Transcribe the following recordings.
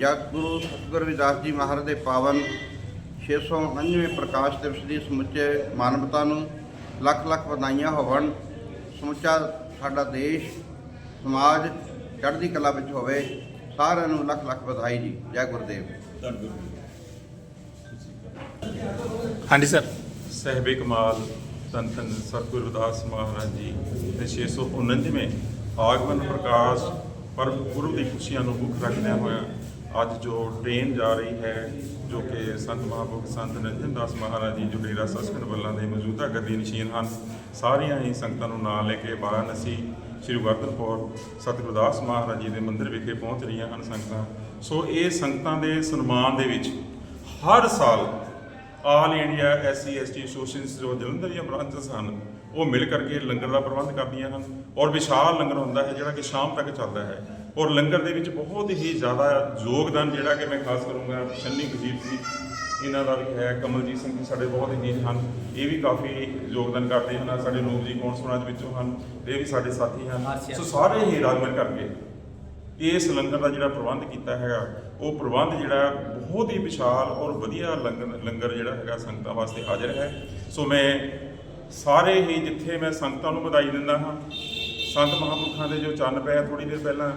ਪ੍ਰਤੀਕ ਜਗਤਗੁਰੂ ਸਤਿਗੁਰੂ ਰਵਿਦਾਸ ਜੀ ਮਹਾਰਾਜ ਦੇ ਪਾਵਨ 699ਵੇਂ ਪ੍ਰਕਾਸ਼ ਦਿਵਸ ਦੀ ਸਮੁੱਚੇ ਮਾਨਵਤਾ ਨੂੰ ਲੱਖ ਲੱਖ ਵਧਾਈਆਂ ਹੋਵਣ ਸਮੁੱਚਾ ਸਾਡਾ ਦੇਸ਼ ਸਮਾਜ ਚੜ੍ਹਦੀ ਕਲਾ ਵਿੱਚ ਹੋਵੇ ਸਾਰਿਆਂ ਨੂੰ ਲੱਖ ਲੱਖ ਵਧਾਈ ਜੀ। ਜੈ ਗੁਰਦੇਵ। ਹਾਂਜੀ ਸਰ। ਸਹਿਬੇ ਕਮਾਲ ਧੰਨ ਧੰਨ ਸਤਿਗੁਰੂ ਰਵਿਦਾਸ ਮਹਾਰਾਜ ਜੀ ਦੇ 649ਵੇਂ ਆਗਮਨ ਪ੍ਰਕਾਸ਼ ਪਰਮ ਗੁਰੂ ਦੀ ਖੁਸ਼ੀਆਂ ਨੂੰ ਮੁੱਖ ਰੱਖਦਿਆਂ ਹੋਇਆ ਅੱਜ ਜੋ ਟ੍ਰੇਨ ਜਾ ਰਹੀ ਹੈ, ਜੋ ਕਿ ਸੰਤ ਮਹਾਂਪੁਰਖ ਸੰਤ ਨਿਰੰਜਨ ਦਾਸ ਮਹਾਰਾਜ ਜੀ, ਜੋ ਡੇਰਾ ਸਸਕੰਦ ਵੱਲਾਂ ਦੇ ਮੌਜੂਦਾ ਗੱਦੀ ਨਸ਼ੀਨ ਹਨ, ਸਾਰੀਆਂ ਹੀ ਸੰਗਤਾਂ ਨੂੰ ਨਾਲ ਲੈ ਕੇ ਵਾਰਾਣਸੀ ਸ਼੍ਰੀ ਵਰਧਨਪੁਰ ਸਤਿਗੁਰਦਾਸ ਮਹਾਰਾਜ ਜੀ ਦੇ ਮੰਦਿਰ ਵਿਖੇ ਪਹੁੰਚ ਰਹੀਆਂ ਹਨ ਸੰਗਤਾਂ। ਸੋ ਇਹ ਸੰਗਤਾਂ ਦੇ ਸਨਮਾਨ ਦੇ ਵਿੱਚ ਹਰ ਸਾਲ all India SC ST associations ਜੋ ਜਲੰਧਰ ਦੀਆਂ ਬ੍ਰਾਂਚਸ ਹਨ, ਉਹ ਮਿਲ ਕਰਕੇ ਲੰਗਰ ਦਾ ਪ੍ਰਬੰਧ ਕਰਦੀਆਂ ਹਨ ਔਰ ਵਿਸ਼ਾਲ ਲੰਗਰ ਹੁੰਦਾ ਹੈ ਜਿਹੜਾ ਕਿ ਸ਼ਾਮ ਤੱਕ ਚੱਲਦਾ ਹੈ। ਔਰ ਲੰਗਰ ਦੇ ਵਿੱਚ ਬਹੁਤ ਹੀ ਜ਼ਿਆਦਾ ਯੋਗਦਾਨ ਜਿਹੜਾ ਕਿ ਮੈਂ ਖਾਸ ਕਰੂੰਗਾ ਸ਼ੰਨੀ ਗੁਰਜੀਤ ਜੀ ਇਹਨਾਂ ਦਾ ਵੀ ਹੈ ਕਮਲਜੀਤ ਸਿੰਘ ਜੀ ਸਾਡੇ ਬਹੁਤ ਹੀ ਹਨ। ਇਹ ਵੀ ਕਾਫੀ ਯੋਗਦਾਨ ਕਰਦੇ ਹਨ ਸਾਡੇ ਰੂਪ ਜੀ ਕੌਣ ਸਮਾਜ ਵਿੱਚੋਂ ਹਨ ਇਹ ਵੀ ਸਾਡੇ ਸਾਥੀ ਹਨ। ਸੋ ਸਾਰੇ ਹੀ ਰਲ ਮਿਲ ਕਰਕੇ ਇਸ ਲੰਗਰ ਦਾ ਜਿਹੜਾ ਪ੍ਰਬੰਧ ਕੀਤਾ ਹੈਗਾ ਉਹ ਪ੍ਰਬੰਧ ਜਿਹੜਾ ਬਹੁਤ ਹੀ ਵਿਸ਼ਾਲ ਔਰ ਵਧੀਆ ਲੰਗਰ ਲੰਗਰ ਜਿਹੜਾ ਹੈਗਾ ਸੰਗਤਾਂ ਵਾਸਤੇ ਹਾਜ਼ਰ ਹੈ। ਸੋ ਮੈਂ ਸਾਰੇ ਹੀ ਜਿੱਥੇ ਮੈਂ ਸੰਗਤਾਂ ਨੂੰ ਵਧਾਈ ਦਿੰਦਾ ਹਾਂ ਸੰਤ ਮਹਾਂਪੁਰਖਾਂ ਦੇ ਜੋ ਚੰਨ ਪਏ ਥੋੜੀ ਦੇਰ ਪਹਿਲਾਂ,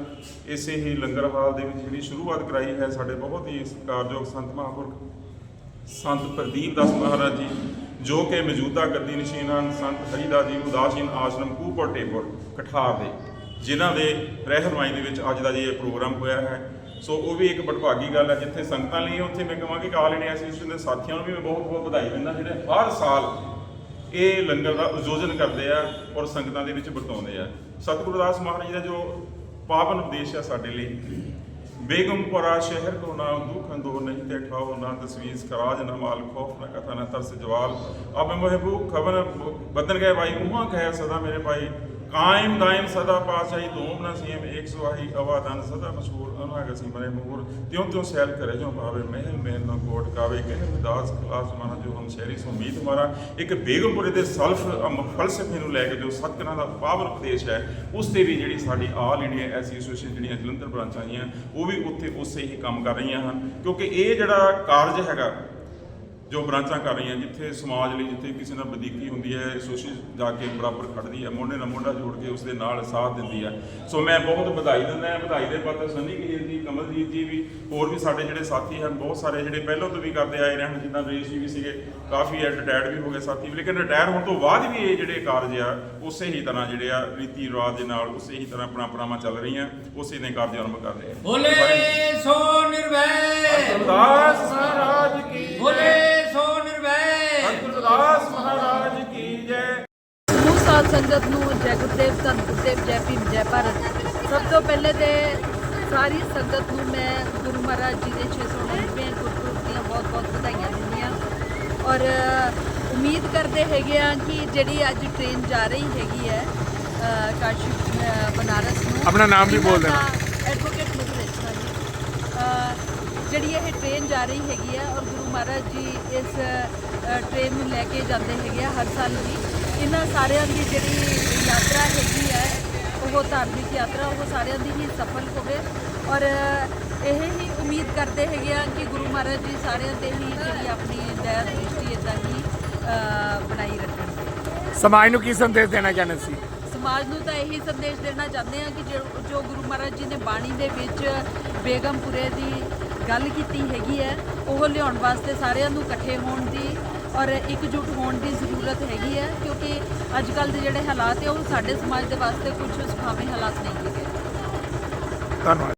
ਇਸੇ ਹੀ ਲੰਗਰ ਹਾਲ ਦੇ ਵਿੱਚ ਜਿਹੜੀ ਸ਼ੁਰੂਆਤ ਕਰਾਈ ਹੈ ਸਾਡੇ ਬਹੁਤ ਹੀ ਸਤਿਕਾਰਯੋਗ ਸੰਤ ਮਹਾਂਪੁਰਖ, ਸੰਤ ਪ੍ਰਦੀਪ ਦਾਸ ਮਹਾਰਾਜ ਜੀ, ਜੋ ਕਿ ਮੌਜੂਦਾ ਗੱਦੀ ਨਸ਼ੀਨ ਹਨ, ਸੰਤ ਹਰੀਦਾਸ ਜੀ ਉਦਾਸੀਨ ਆਸ਼ਰਮ ਕੂਪਰ ਟੇਪਰ ਕਠਾਰ ਦੇ, ਜਿਨ੍ਹਾਂ ਦੇ ਰਹਿਨਮਾਈ ਦੇ ਵਿੱਚ ਅੱਜ ਦਾ ਜੀ ਇਹ ਪ੍ਰੋਗਰਾਮ ਹੋਇਆ ਹੈ। ਸੋ ਉਹ ਵੀ ਇੱਕ ਬੜਭਾਗੀ ਗੱਲ ਹੈ, ਜਿੱਥੇ ਸੰਗਤਾਂ ਲਈ ਉੱਥੇ ਮੈਂ ਕਹਾਂਗੀ ਕਾਲ ਇੰਡੀਆ ਐਸੋਸੀਏਸ਼ਨ ਦੇ ਸਾਥੀਆਂ ਨੂੰ ਵੀ ਮੈਂ ਬਹੁਤ ਬਹੁਤ ਵਧਾਈ ਦਿੰਦਾ, ਜਿਹੜੇ ਹਰ ਸਾਲ ਇਹ ਲੰਗਰ ਦਾ ਆਯੋਜਨ ਕਰਦੇ ਆ ਔਰ ਸੰਗਤਾਂ ਦੇ ਵਿੱਚ ਵਰਤਾਉਂਦੇ ਆ। ਸਤਿਗੁਰੂ ਦਾਸ ਮਹਾਰਾਜ ਜੀ ਦਾ ਜੋ ਪਾਵਨ ਉਪਦੇਸ਼ ਆ ਸਾਡੇ ਲਈ ਬੇਗਮਪੁਰਾ ਸ਼ਹਿਰ ਕੋ ਨਾ ਦੁਖ ਅੰਦੋ ਨਹੀਂ ਤੇ ਠਾਓ ਨਾ ਤਸਵੀਰ ਖਰਾਜ ਨਾ ਮਾਲ, ਖੌਫ ਨਾ ਕਥਾ ਨਾ ਤਰਸ ਜਵਾਲ। ਅਬ ਮਹਿਬੂਬ ਖਬਰ ਬਦਨ ਗਏ ਭਾਈ ਉਹਾਂ ਕਹੇ ਸਦਾ ਮੇਰੇ ਭਾਈ। ਕਾਇਮ ਦਾਇਮ ਸਦਾ ਪਾਸ਼ਾਹੀ ਦੋਮ ਨਾ ਸੀਮ ਇੱਕ ਸੁਹਾਈ ਅਵਾਦਨ ਸਦਾ ਮਸ਼ਹੂਰ ਅਨਾਗ ਸੀ ਮੂਰ ਤਿਉ ਤਿਉ ਸੈਲ ਕਰੇ ਜੋ ਭਾਵੇ ਮਹਿਲ ਮਹਿਲ ਨਾ ਕੋਟ ਕਾਵੇ ਕਹਿ ਦਾਸ ਖਲਾਸ ਮਾਨਾ ਜੋ ਹਮ ਸ਼ਹਿਰੀ ਸੋ ਉਮੀਦ ਹਮਾਰਾ ਇੱਕ ਬੇਗਮਪੁਰੇ ਦੇ ਸਲਫ ਅਮ ਫਲਸਫੇ ਨੂੰ ਲੈ ਕੇ ਜੋ ਸਤਿਗੁਰਾਂ ਦਾ ਪਾਵਰ ਉਪਦੇਸ਼ ਹੈ, ਉਸ ਤੇ ਵੀ ਜਿਹੜੀ ਸਾਡੀ ਆਲ ਇੰਡੀਆ ਐਸੋਸੀਏਸ਼ਨ ਜਿਹੜੀਆਂ ਜਲੰਧਰ ਬ੍ਰਾਂਚਾਂ ਆਈਆਂ, ਉਹ ਵੀ ਉੱਥੇ ਉਸੇ ਹੀ ਕੰਮ ਕਰ ਰਹੀਆਂ ਹਨ। ਕਿਉਂਕਿ ਇਹ ਜਿਹੜਾ ਕਾਰਜ ਹੈਗਾ ਜੋ ਬ੍ਰਾਂਚਾਂ ਕਰ ਰਹੀਆਂ ਜਿੱਥੇ ਸਮਾਜ ਲਈ ਜਿੱਥੇ ਕਿਸੇ ਨਾਲ ਵਧੀਕੀ ਹੁੰਦੀ ਹੈ ਐਸੋਸੀਏਸ਼ਨ ਜਾ ਕੇ ਬਰਾਬਰ ਖੜਦੀ ਹੈ ਮੋਢੇ ਨਾਲ ਮੋਢਾ ਜੋੜ ਕੇ ਉਸ ਦੇ ਨਾਲ ਸਾਥ ਦਿੰਦੀ ਹੈ। ਸੋ ਮੈਂ ਬਹੁਤ ਵਧਾਈ ਦਿੰਦਾ ਹਾਂ ਵਧਾਈ ਦੇ ਪਾਤਰ ਸੰਨੀ ਕਹੀਲ ਜੀ ਕਮਲਜੀਤ ਜੀ ਵੀ ਹੋਰ ਵੀ ਸਾਡੇ ਜਿਹੜੇ ਸਾਥੀ ਹਨ ਬਹੁਤ ਸਾਰੇ ਜਿਹੜੇ ਪਹਿਲਾਂ ਤੋਂ ਵੀ ਕਰਦੇ ਆਏ ਰਹੇ ਹਨ ਜਿੱਦਾਂ ਰੇਸ਼ ਜੀ ਵੀ ਸੀਗੇ ਕਾਫੀ ਰਿਟਾਇਰਡ ਵੀ ਹੋ ਗਏ ਸਾਥੀ ਲੇਕਿਨ ਰਿਟਾਇਰ ਹੋਣ ਤੋਂ ਬਾਅਦ ਵੀ ਇਹ ਜਿਹੜੇ ਕਾਰਜ ਆ ਉਸੇ ਹੀ ਤਰ੍ਹਾਂ ਜਿਹੜੇ ਆ ਰੀਤੀ ਰਿਵਾਜ ਦੇ ਨਾਲ ਉਸੇ ਹੀ ਤਰ੍ਹਾਂ ਪਰੰਪਰਾਵਾਂ ਚੱਲ ਰਹੀਆਂ ਉਸੇ ਨੇ ਕਾਰਜ ਆਰੰਭ ਕਰ ਰਹੇ ਆ ਬੋਲੇ ਸੋ ਨਿਰਵੈ ਗੁਰਦਾਸ ਸੰਗਤ ਨੂੰ ਜੈ ਗੁਰਦੇਵ ਧੰਨ ਗੁਰਦੇਵ ਜੈ ਭੀਮ ਜੈ ਭਾਰਤ ਸਭ ਤੋਂ ਪਹਿਲੇ ਤੇ ਸਾਰੀ ਸੰਗਤ ਨੂੰ ਮੈਂ ਗੁਰੂ ਮਹਾਰਾਜ ਜੀ ਦੇ 699ਵੇਂ ਗੁਰਪੁਰਬ ਦੀਆਂ ਬਹੁਤ-ਬਹੁਤ ਵਧਾਈਆਂ ਦਿੰਦੀ ਹਾਂ ਔਰ ਉਮੀਦ ਕਰਦੇ ਹੈਗੇ ਆ ਕਿ ਜਿਹੜੀ ਅੱਜ ਟ੍ਰੇਨ ਜਾ ਰਹੀ ਹੈਗੀ ਹੈ ਕਾਸ਼ੀ ਬਨਾਰਸ ਨੂੰ ਆਪਣਾ ਨਾਮ ਵੀ ਬੋਲ ਦੇਣਾ। ਐਡਵੋਕੇਟ ਮਧੁਰ ਰਚਨਾ ਜੀ ਜਿਹੜੀ ਇਹ ਟ੍ਰੇਨ ਜਾ ਰਹੀ ਹੈਗੀ ਹੈ ਔਰ ਮਹਾਰਾਜ ਜੀ ਇਸ ਟ੍ਰੇਨ ਨੂੰ ਲੈ ਕੇ ਜਾਂਦੇ ਹੈਗੇ ਆ ਹਰ ਸਾਲ ਜੀ। ਇਹਨਾਂ ਸਾਰਿਆਂ ਦੀ ਜਿਹੜੀ ਯਾਤਰਾ ਹੈਗੀ ਹੈ ਉਹ ਧਾਰਮਿਕ ਯਾਤਰਾ ਉਹ ਸਾਰਿਆਂ ਦੀ ਹੀ ਸਫਲ ਹੋਵੇ। ਔਰ ਇਹ ਹੀ ਉਮੀਦ ਕਰਦੇ ਹੈਗੇ ਆ ਕਿ ਗੁਰੂ ਮਹਾਰਾਜ ਜੀ ਸਾਰਿਆਂ ਤੇ ਹੀ ਜਿਹੜੀ ਆਪਣੀ ਦਇਆ ਦ੍ਰਿਸ਼ਟੀ ਇਦਾਂ ਹੀ ਬਣਾਈ ਰੱਖਣਗੇ ਸਮਾਜ ਨੂੰ ਕੀ ਸੰਦੇਸ਼ ਦੇਣਾ ਚਾਹੁੰਦੇ ਸੀ? ਸਮਾਜ ਨੂੰ ਤਾਂ ਇਹੀ ਸੰਦੇਸ਼ ਦੇਣਾ ਚਾਹੁੰਦੇ ਆ ਕਿ ਜੋ ਗੁਰੂ ਮਹਾਰਾਜ ਜੀ ਨੇ ਬਾਣੀ ਦੇ ਵਿੱਚ ਬੇਗਮਪੁਰੇ ਦੀ ਗੱਲ ਕੀਤੀ ਹੈਗੀ ਹੈ, ਉਹ ਲਿਆਉਣ ਵਾਸਤੇ ਸਾਰਿਆਂ ਨੂੰ ਇਕੱਠੇ ਹੋਣ ਦੀ ਔਰ ਇਕਜੁੱਟ ਹੋਣ ਦੀ ਜ਼ਰੂਰਤ ਹੈਗੀ ਹੈ, ਕਿਉਂਕਿ ਅੱਜ ਕੱਲ ਦੇ ਜਿਹੜੇ ਹਾਲਾਤ ਹੈ, ਉਹ ਸਾਡੇ ਸਮਾਜ ਦੇ ਵਾਸਤੇ ਕੁਝ ਸੁਖਾਵੇਂ ਹਾਲਾਤ ਨਹੀਂ ਹੈਗੇ। ਧੰਨਵਾਦ।